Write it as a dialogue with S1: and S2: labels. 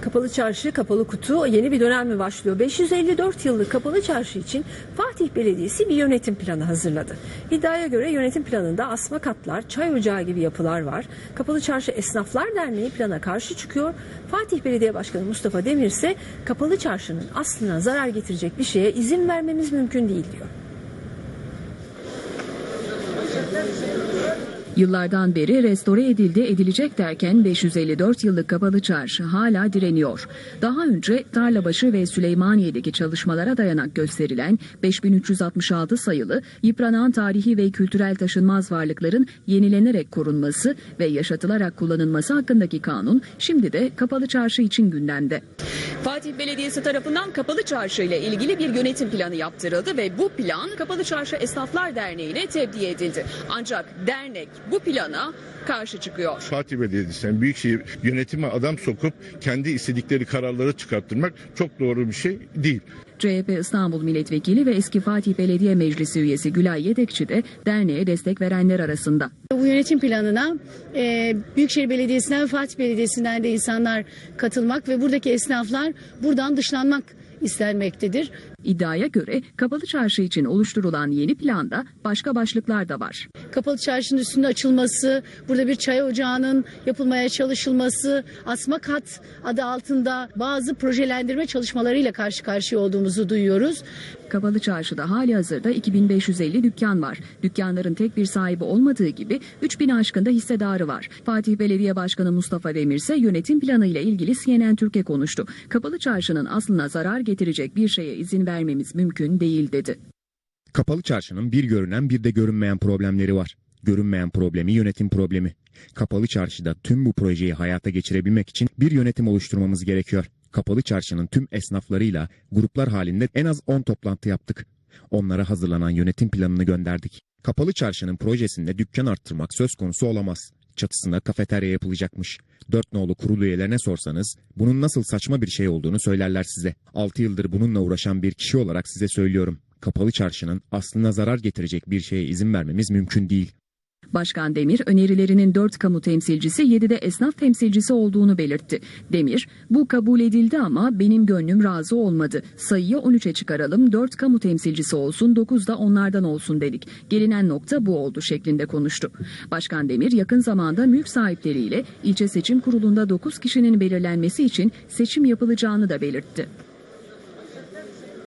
S1: Kapalı çarşı, kapalı kutu yeni bir dönem mi başlıyor? 554 yıllık kapalı çarşı için Fatih Belediyesi bir yönetim planı hazırladı. İddiaya göre yönetim planında asma katlar, çay ocağı gibi yapılar var. Kapalı Çarşı Esnaflar Derneği plana karşı çıkıyor. Fatih Belediye Başkanı Mustafa Demir ise kapalı çarşının aslına zarar getirecek bir şeye izin vermemiz mümkün değil diyor.
S2: Yıllardan beri restore edildi edilecek derken 554 yıllık kapalı çarşı hala direniyor. Daha önce Tarlabaşı ve Süleymaniye'deki çalışmalara dayanak gösterilen 5366 sayılı yıpranan tarihi ve kültürel taşınmaz varlıkların yenilenerek korunması ve yaşatılarak kullanılması hakkındaki kanun şimdi de kapalı çarşı için gündemde. Fatih Belediyesi tarafından Kapalı Çarşı ile ilgili bir yönetim planı yaptırıldı ve bu plan Kapalı Çarşı Esnaflar Derneği'ne tevdi edildi. Ancak dernek bu plana karşı çıkıyor.
S3: Fatih Belediyesi'nin Büyükşehir yönetime adam sokup kendi istedikleri kararları çıkarttırmak çok doğru bir şey değil.
S2: CHP İstanbul Milletvekili ve eski Fatih Belediye Meclisi üyesi Gülay Yedekçi de derneğe destek verenler arasında.
S4: Bu yönetim planına e, Büyükşehir Belediyesi'nden ve Fatih Belediyesi'nden de insanlar katılmak ve buradaki esnaflar buradan dışlanmak istenmektedir.
S2: İddiaya göre Kapalı Çarşı için oluşturulan yeni planda başka başlıklar da var.
S4: Kapalı çarşının üstünde açılması, burada bir çay ocağının yapılmaya çalışılması, asma kat adı altında bazı projelendirme çalışmalarıyla karşı karşıya olduğumuzu duyuyoruz.
S2: Kapalı Çarşı'da hali hazırda 2550 dükkan var. Dükkanların tek bir sahibi olmadığı gibi 3000 aşkında hissedarı var. Fatih Belediye Başkanı Mustafa Demir ise yönetim planı ile ilgili CNN Türk'e konuştu. Kapalı Çarşı'nın aslına zarar getirecek bir şeye izin vermemiz mümkün değil dedi.
S5: Kapalı çarşının bir görünen bir de görünmeyen problemleri var. Görünmeyen problemi yönetim problemi. Kapalı çarşıda tüm bu projeyi hayata geçirebilmek için bir yönetim oluşturmamız gerekiyor. Kapalı çarşının tüm esnaflarıyla gruplar halinde en az 10 toplantı yaptık. Onlara hazırlanan yönetim planını gönderdik. Kapalı çarşının projesinde dükkan arttırmak söz konusu olamaz. Çatısında kafeterya yapılacakmış. Dört nolu kurulu üyelerine sorsanız bunun nasıl saçma bir şey olduğunu söylerler size. 6 yıldır bununla uğraşan bir kişi olarak size söylüyorum. Kapalı çarşının aslına zarar getirecek bir şeye izin vermemiz mümkün değil.
S2: Başkan Demir önerilerinin 4 kamu temsilcisi 7'de esnaf temsilcisi olduğunu belirtti. Demir, bu kabul edildi ama benim gönlüm razı olmadı. Sayıyı 13'e çıkaralım 4 kamu temsilcisi olsun 9 da onlardan olsun dedik. Gelinen nokta bu oldu şeklinde konuştu. Başkan Demir yakın zamanda mülk sahipleriyle ilçe seçim kurulunda 9 kişinin belirlenmesi için seçim yapılacağını da belirtti.